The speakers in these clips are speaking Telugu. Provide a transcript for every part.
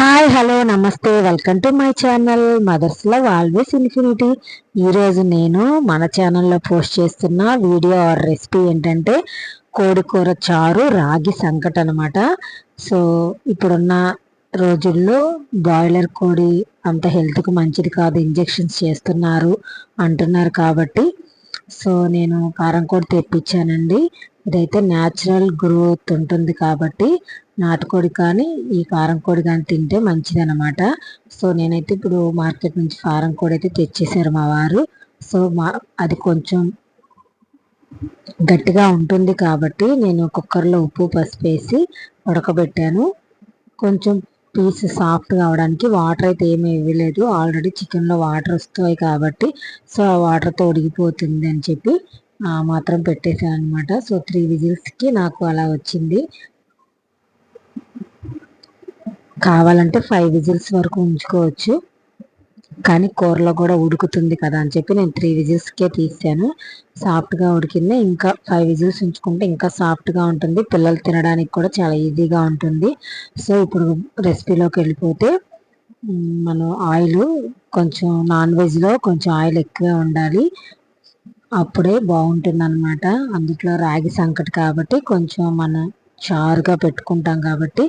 హాయ్ హలో నమస్తే welcome to my channel mother's love always infinity ఈరోజు నేను మన ఛానల్లో పోస్ట్ చేస్తున్న వీడియో ఆర్ రెసిపీ ఏంటంటే కోడి కూర చారు రాగి సంకట అనమాట సో ఇప్పుడున్న రోజుల్లో బాయిలర్ కోడి అంత హెల్త్కి మంచిది కాదు ఇంజెక్షన్స్ చేస్తున్నారు అంటున్నారు కాబట్టి. సో నేను కారం కోడి తెప్పించానండి. ఇదైతే న్యాచురల్ గ్రోత్ ఉంటుంది కాబట్టి నాటుకోడి కానీ ఈ కారం కోడి కానీ తింటే మంచిది అనమాట సో నేనైతే ఇప్పుడు మార్కెట్ నుంచి కారం కోడి అయితే తెచ్చేసారు మా వారు. సో మా అది కొంచెం గట్టిగా ఉంటుంది కాబట్టి నేను కుక్కర్లో ఉప్పు పసుపు వేసి ఉడకబెట్టాను. కొంచెం పీస్ సాఫ్ట్ కావడానికి వాటర్ అయితే ఏమీ ఇవ్వలేదు. ఆల్రెడీ చికెన్లో వాటర్ వస్తాయి కాబట్టి సో ఆ వాటర్తో ఉడికిపోతుంది అని చెప్పి మాత్రం పెట్టేసాను అనమాట సో త్రీ విజిల్స్కి నాకు అలా వచ్చింది. కావాలంటే ఫైవ్ విజిల్స్ వరకు ఉంచుకోవచ్చు. కానీ కూరలో కూడా ఉడుకుతుంది కదా అని చెప్పి నేను త్రీ విజిల్స్కే తీసాను. సాఫ్ట్గా ఉడికింది. ఇంకా ఫైవ్ విజిల్స్ ఉంచుకుంటే ఇంకా సాఫ్ట్గా ఉంటుంది. పిల్లలు తినడానికి కూడా చాలా ఈజీగా ఉంటుంది. సో ఇప్పుడు రెసిపీలోకి వెళ్ళిపోతే మనం ఆయిల్ కొంచెం నాన్ వెజ్లో కొంచెం ఆయిల్ ఎక్కువే ఉండాలి. అప్పుడే బాగుంటుంది అనమాట అందుట్లో రాగి సంకటి కాబట్టి కొంచెం మనం చారుగా పెట్టుకుంటాం కాబట్టి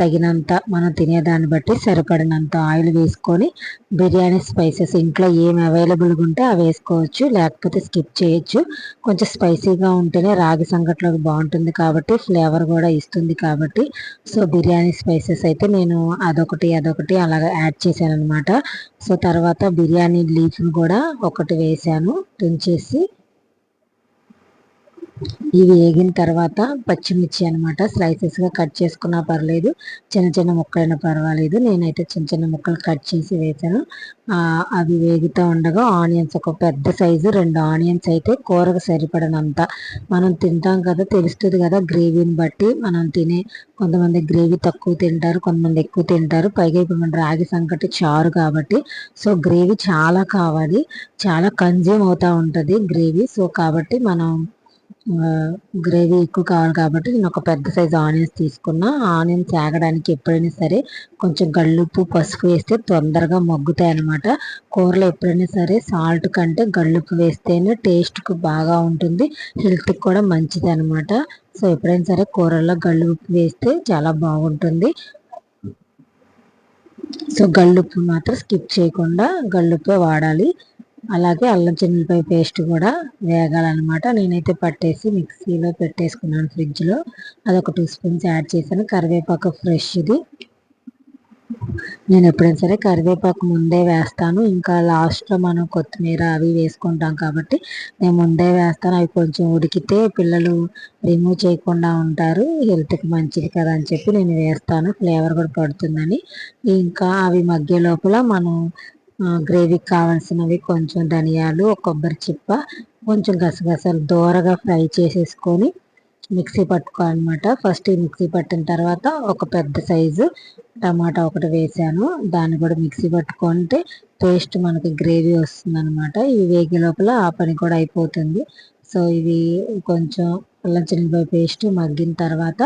తగినంత మనం తినేదాన్ని బట్టి సరిపడినంత ఆయిల్ వేసుకొని బిర్యానీ స్పైసెస్ ఇంట్లో ఏమి అవైలబుల్గా ఉంటే అవి వేసుకోవచ్చు లేకపోతే స్కిప్ చేయొచ్చు. కొంచెం స్పైసీగా ఉంటేనే రాగి సంగట్లోకి బాగుంటుంది కాబట్టి ఫ్లేవర్ కూడా ఇస్తుంది కాబట్టి. సో బిర్యానీ స్పైసెస్ అయితే నేను అదొకటి అదొకటి అలాగ యాడ్ చేశాను అనమాట సో తర్వాత బిర్యానీ లీఫ్ని కూడా ఒకటి వేసాను తుంచేసి ఇవి వేగిన తర్వాత పచ్చిమిర్చి అనమాట స్లైసెస్గా కట్ చేసుకున్నా పర్లేదు. చిన్న చిన్న ముక్కలైనా పర్వాలేదు. నేనైతే చిన్న చిన్న ముక్కలు కట్ చేసి వేసాను. అవి వేగుతూ ఉండగా ఆనియన్స్ ఒక పెద్ద సైజు రెండు ఆనియన్స్ అయితే కూరకు సరిపడనంత. మనం తింటాం కదా తెలుస్తుంది కదా గ్రేవీని బట్టి. మనం తినే కొంతమంది గ్రేవీ తక్కువ తింటారు కొంతమంది ఎక్కువ తింటారు. పైగా ఇప్పుడు మన రాగి సంకటి చారు కాబట్టి. సో గ్రేవీ చాలా కావాలి. చాలా కన్జ్యూమ్ అవుతూ ఉంటుంది గ్రేవీ సో కాబట్టి మనం గ్రేవీ ఎక్కువ కావాలి కాబట్టి నేను ఒక పెద్ద సైజు ఆనియన్స్ తీసుకున్నా. ఆనియన్స్ ఆగడానికి ఎప్పుడైనా సరే కొంచెం గళ్ళుప్పు పసుపు వేస్తే తొందరగా మగ్గుతాయి అనమాట కూరలో ఎప్పుడైనా సరే సాల్ట్ కంటే గల్లుప్పు వేస్తేనే టేస్ట్కు బాగా ఉంటుంది. హెల్త్కి కూడా మంచిది అనమాట సో ఎప్పుడైనా సరే కూరల్లో గల్లు ఉప్పు వేస్తే చాలా బాగుంటుంది. సో గళ్ళుప్పు మాత్రం స్కిప్ చేయకుండా గళ్ళుప్పే వాడాలి. అలాగే అల్లం చిన్నపాయ పేస్ట్ కూడా వేగాలన్నమాట. నేనైతే పట్టేసి మిక్సీలో పెట్టేసుకున్నాను ఫ్రిడ్జ్లో. అదొక టూ స్పూన్స్ యాడ్ చేశాను. కరివేపాకు ఫ్రెష్ది. నేను ఎప్పుడైనా సరే కరివేపాకు ముందే వేస్తాను. ఇంకా లాస్ట్లో మనం కొత్తిమీర అవి వేసుకుంటాం కాబట్టి నేను ముందే వేస్తాను. అవి కొంచెం ఉడికితే పిల్లలు రిమూవ్ చేయకుండా ఉంటారు. హెల్త్కి మంచిది కదా అని చెప్పి నేను వేస్తాను. ఫ్లేవర్ కూడా పడుతుందని. ఇంకా అవి మగ్గే లోపల మనం గ్రేవీకి కావాల్సినవి కొంచెం ధనియాలు కొబ్బరి చిప్ప కొంచెం గసగసాలు దోరగా ఫ్రై చేసేసుకొని మిక్సీ పట్టుకోవాలన్నమాట. ఫస్ట్ ఈ మిక్సీ పట్టిన తర్వాత ఒక పెద్ద సైజు టమాటా ఒకటి వేసాను. దాన్ని కూడా మిక్సీ పట్టుకుంటే పేస్ట్ మనకి గ్రేవీ వస్తుంది అనమాట ఇవి వేగే లోపల ఆ పని కూడా అయిపోతుంది. సో ఇవి కొంచెం అల్లం చిన్నపాయ పేస్ట్ మగ్గిన తర్వాత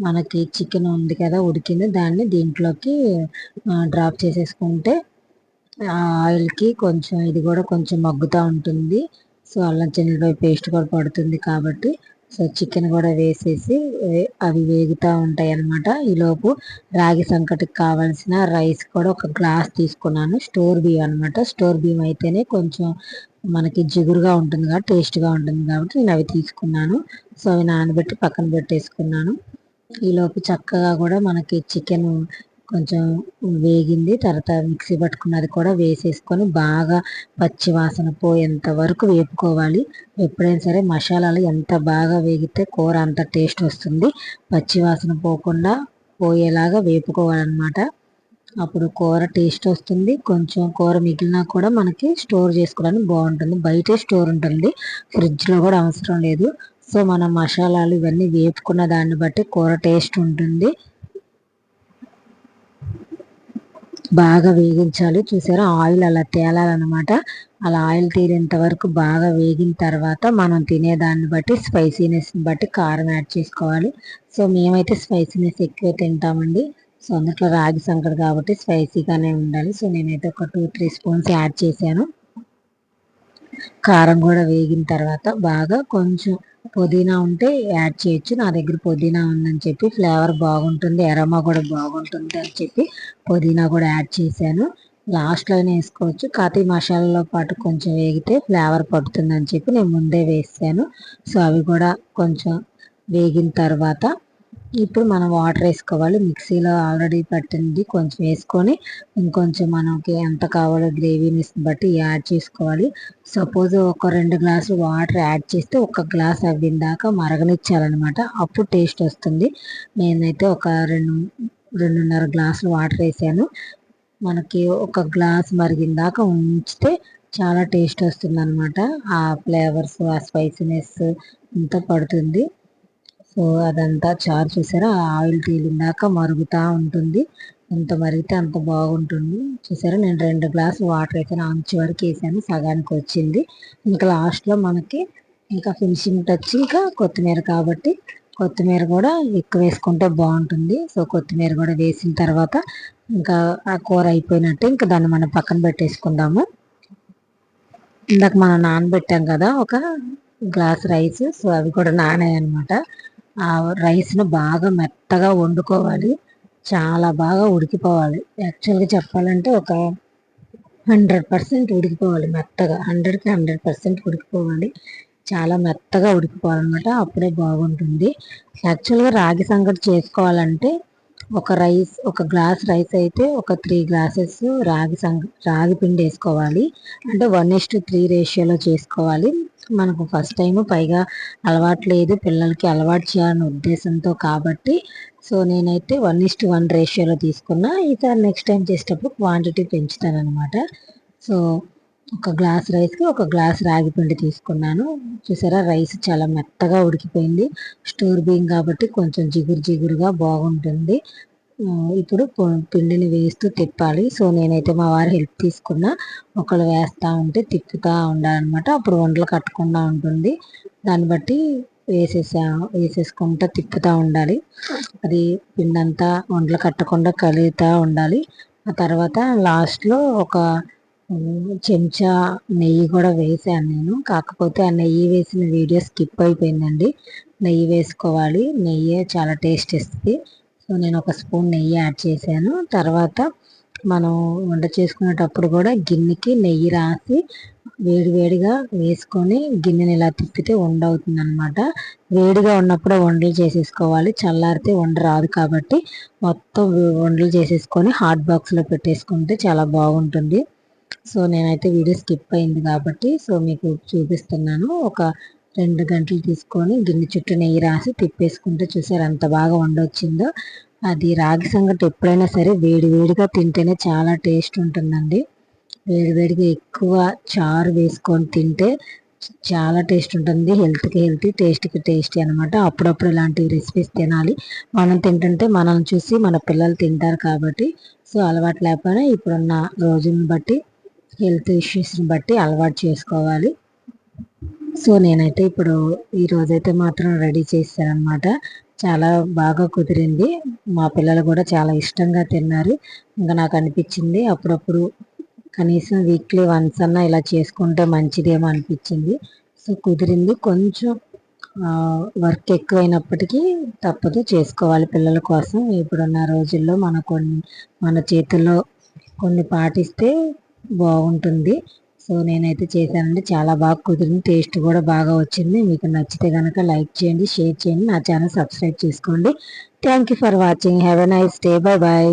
మనకి చికెన్ ఉంది కదా ఉడికింది దాన్ని దీంట్లోకి డ్రాప్ చేసేసుకుంటే ఆయిల్కి కొంచెం ఇది కూడా కొంచెం మగ్గుతూ ఉంటుంది. సో అల్లం చెల్లిపాయ పేస్ట్ కూడా పడుతుంది కాబట్టి సో చికెన్ కూడా వేసేసి అవి వేగుతూ ఉంటాయి అన్నమాట ఈలోపు రాగి సంకటికి కావాల్సిన రైస్ కూడా ఒక గ్లాస్ తీసుకున్నాను. స్టోర్ బియ్యం అనమాట స్టోర్ బియ్యం అయితేనే కొంచెం మనకి జిగురుగా ఉంటుంది కాబట్టి టేస్ట్గా ఉంటుంది కాబట్టి నేను అవి తీసుకున్నాను. సో అవి నానబెట్టి పక్కన పెట్టేసుకున్నాను. ఈలోపు చక్కగా కూడా మనకి చికెన్ కొంచెం వేగింది. తర్వాత మిక్సీ పట్టుకున్నది కూడా వేసేసుకొని బాగా పచ్చి వాసన పోయేంత వరకు వేపుకోవాలి. ఎప్పుడైనా సరే మసాలాలు ఎంత బాగా వేగితే కూర అంత టేస్ట్ వస్తుంది. పచ్చి వాసన పోకుండా పోయేలాగా వేపుకోవాలన్నమాట. అప్పుడు కూర టేస్ట్ వస్తుంది. కొంచెం కూర మిగిలినా కూడా మనకి స్టోర్ చేసుకోవడానికి బాగుంటుంది. బయటే స్టోర్ ఉంటుంది. ఫ్రిడ్జ్లో కూడా అవసరం లేదు. సో మనం మసాలాలు ఇవన్నీ వేపుకున్న దాన్ని బట్టి కూర టేస్ట్ ఉంటుంది. బాగా వేగించాలి. చూసారా? ఆయిల్ అలా తేలాలన్నమాట. అలా ఆయిల్ తీరేంత వరకు బాగా వేగిన తర్వాత మనం తినేదాన్ని బట్టి స్పైసీనెస్ని బట్టి కారం యాడ్ చేసుకోవాలి. సో మేమైతే స్పైసీనెస్ ఎక్కువ తింటామండి. సో అందులో రాగి సంకటి కాబట్టి స్పైసీగానే ఉండాలి. సో నేనైతే ఒక టూ త్రీ స్పూన్స్ యాడ్ చేశాను. కారం కూడా వేగిన తర్వాత బాగా కొంచెం పుదీనా ఉంటే యాడ్ చేయొచ్చు. నా దగ్గర పుదీనా ఉందని చెప్పి ఫ్లేవర్ బాగుంటుంది ఎరమా కూడా బాగుంటుంది అని చెప్పి పుదీనా కూడా యాడ్ చేశాను. లాస్ట్లోనే వేసుకోవచ్చు. కాతి మసాలాలో పాటు కొంచెం వేగితే ఫ్లేవర్ పడుతుందని చెప్పి నేను ముందే వేసాను. సో అవి కూడా కొంచెం వేగిన తర్వాత ఇప్పుడు మనం వాటర్ వేసుకోవాలి. మిక్సీలో ఆల్రెడీ పట్టింది. కొంచెం వేసుకొని ఇంకొంచెం మనకి ఎంత కావాలో గ్రేవీని బట్టి యాడ్ చేసుకోవాలి. సపోజ్ ఒక రెండు గ్లాసులు వాటర్ యాడ్ చేస్తే ఒక గ్లాస్ అవ్విన దాకా మరగనిచ్చాలన్నమాట. అప్పుడు టేస్ట్ వస్తుంది. నేనైతే ఒక రెండు రెండున్నర గ్లాసులు వాటర్ వేసాను. మనకి ఒక గ్లాస్ మరిగిన దాకా ఉంచితే చాలా టేస్ట్ వస్తుంది అనమాట ఆ ఫ్లేవర్స్ ఆ స్పైసీనెస్ అంతా పడుతుంది. సో అదంతా చారు చూసారా ఆయిల్ తేలిందాక మరుగుతూ ఉంటుంది. ఎంత మరిగితే అంత బాగుంటుంది. చూసారా? నేను రెండు గ్లాసులు వాటర్ అయితే అంచు వరకు వేసాను. సగానికి వచ్చింది. ఇంకా లాస్ట్లో మనకి ఇంకా ఫినిషింగ్ టచ్ ఇంకా కొత్తిమీర కాబట్టి కొత్తిమీర కూడా ఎక్కువ వేసుకుంటే బాగుంటుంది. సో కొత్తిమీర కూడా వేసిన తర్వాత ఇంకా ఆ కూర అయిపోయినట్టు ఇంకా దాన్ని మనం పక్కన పెట్టేసుకుందాము. ఇందాక మనం నానబెట్టాం కదా ఒక గ్లాస్ రైస్. సో అవి కూడా నానాయి అనమాట ఆ రైస్ను బాగా మెత్తగా వండుకోవాలి. చాలా బాగా ఉడికిపోవాలి. యాక్చువల్గా చెప్పాలంటే ఒక హండ్రెడ్ పర్సెంట్ ఉడికిపోవాలి మెత్తగా. హండ్రెడ్కి హండ్రెడ్ పర్సెంట్ ఉడికిపోవాలి. చాలా మెత్తగా ఉడికిపోవాలన్నమాట. అప్పుడే బాగుంటుంది. యాక్చువల్గా రాగి సంగటి చేసుకోవాలంటే ఒక రైస్ ఒక గ్లాస్ రైస్ అయితే ఒక త్రీ గ్లాసెస్ రాగి సంగ రాగి పిండి వేసుకోవాలి. అంటే వన్ ఇస్ టు త్రీ రేషియోలో చేసుకోవాలి. మనకు ఫస్ట్ టైం పైగా అలవాటు లేదు. పిల్లలకి అలవాటు చేయాలనే ఉద్దేశంతో కాబట్టి. సో నేనైతే వన్ ఇస్ట్ వన్ రేషియోలో తీసుకున్నా. ఈసారి నెక్స్ట్ టైం చేసేటప్పుడు క్వాంటిటీ పెంచుతాను అనమాట సో ఒక గ్లాస్ రైస్కి ఒక గ్లాస్ రాగి పిండి తీసుకున్నాను. చూసారా రైస్ చాలా మెత్తగా ఉడికిపోయింది. స్టోర్ బియ్యం కాబట్టి కొంచెం జిగురు జిగురుగా బాగుంటుంది. ఇప్పుడు పిండిని వేస్తూ తిప్పాలి. సో నేనైతే మా వారి హెల్ప్ తీసుకున్నా ఒకళ్ళు వేస్తూ ఉంటే తిప్పుతూ ఉండాలన్నమాట. అప్పుడు వంటలు కట్టకుండా ఉంటుంది. దాన్ని బట్టి వేసేసా వేసేసుకుంటా తిప్పుతూ ఉండాలి. అది పిండంతా వంటలు కట్టకుండా కలుగుతూ ఉండాలి. ఆ తర్వాత లాస్ట్లో ఒక చెంచా నెయ్యి కూడా వేసాను నేను. కాకపోతే ఆ నెయ్యి వేసిన వీడియో స్కిప్ అయిపోయిందండి. నెయ్యి వేసుకోవాలి. నెయ్యి చాలా టేస్ట్ ఇస్తుంది. సో నేను ఒక స్పూన్ నెయ్యి యాడ్ చేశాను. తర్వాత మనం వంట చేసుకునేటప్పుడు కూడా గిన్నెకి నెయ్యి రాసి వేడివేడిగా వేసుకొని గిన్నెని ఇలా తిప్పితే వండ అవుతుంది అనమాట వేడిగా ఉన్నప్పుడే వండలు చేసేసుకోవాలి. చల్లారితే వండ రాదు కాబట్టి మొత్తం వండలు చేసేసుకొని హాట్ బాక్స్లో పెట్టేసుకుంటే చాలా బాగుంటుంది. సో నేనైతే వీడియో స్కిప్ అయింది కాబట్టి సో మీకు చూపిస్తున్నాను. ఒక రెండు గంటలు తీసుకొని గిన్నె చుట్టూ నెయ్యి రాసి తిప్పేసుకుంటే చూసారు అంత బాగా వండొచ్చిందో. అది రాగి సంగటి ఎప్పుడైనా సరే వేడి వేడిగా తింటేనే చాలా టేస్ట్ ఉంటుందండి. వేడి వేడిగా ఎక్కువ చారు వేసుకొని తింటే చాలా టేస్ట్ ఉంటుంది. హెల్త్కి హెల్తీ టేస్ట్కి టేస్టీ అనమాట అప్పుడప్పుడు ఇలాంటి రెసిపీస్ తినాలి. మనం తింటుంటే మనల్ని చూసి మన పిల్లలు తింటారు కాబట్టి. సో అలవాటు లేకపోయినా ఇప్పుడున్న రోజుని బట్టి హెల్త్ ఇష్యూస్ని బట్టి అలవాటు చేసుకోవాలి. సో నేనైతే ఇప్పుడు ఈ రోజైతే మాత్రం రెడీ చేశానమాట చాలా బాగా కుదిరింది. మా పిల్లలు కూడా చాలా ఇష్టంగా తిన్నారు. ఇంకా నాకు అనిపించింది అప్పుడప్పుడు కనీసం వీక్లీ వన్స్ అన్నా ఇలా చేసుకుంటే మంచిదేమో అనిపించింది. సో కుదిరింది. కొంచెం వర్క్ ఎక్కువైనప్పటికీ తప్పదు చేసుకోవాలి పిల్లల కోసం. ఇప్పుడున్న రోజుల్లో మన కొన్ని మన చేతుల్లో కొన్ని పాటిస్తే బాగుంటుంది. సో నేనైతే చేశానండి. చాలా బాగా కుదిరింది. టేస్ట్ కూడా బాగా వచ్చింది. మీకు నచ్చితే కనుక లైక్ చేయండి షేర్ చేయండి. నా ఛానల్ సబ్స్క్రైబ్ చేసుకోండి. Thank you for watching. Have a nice day. Bye bye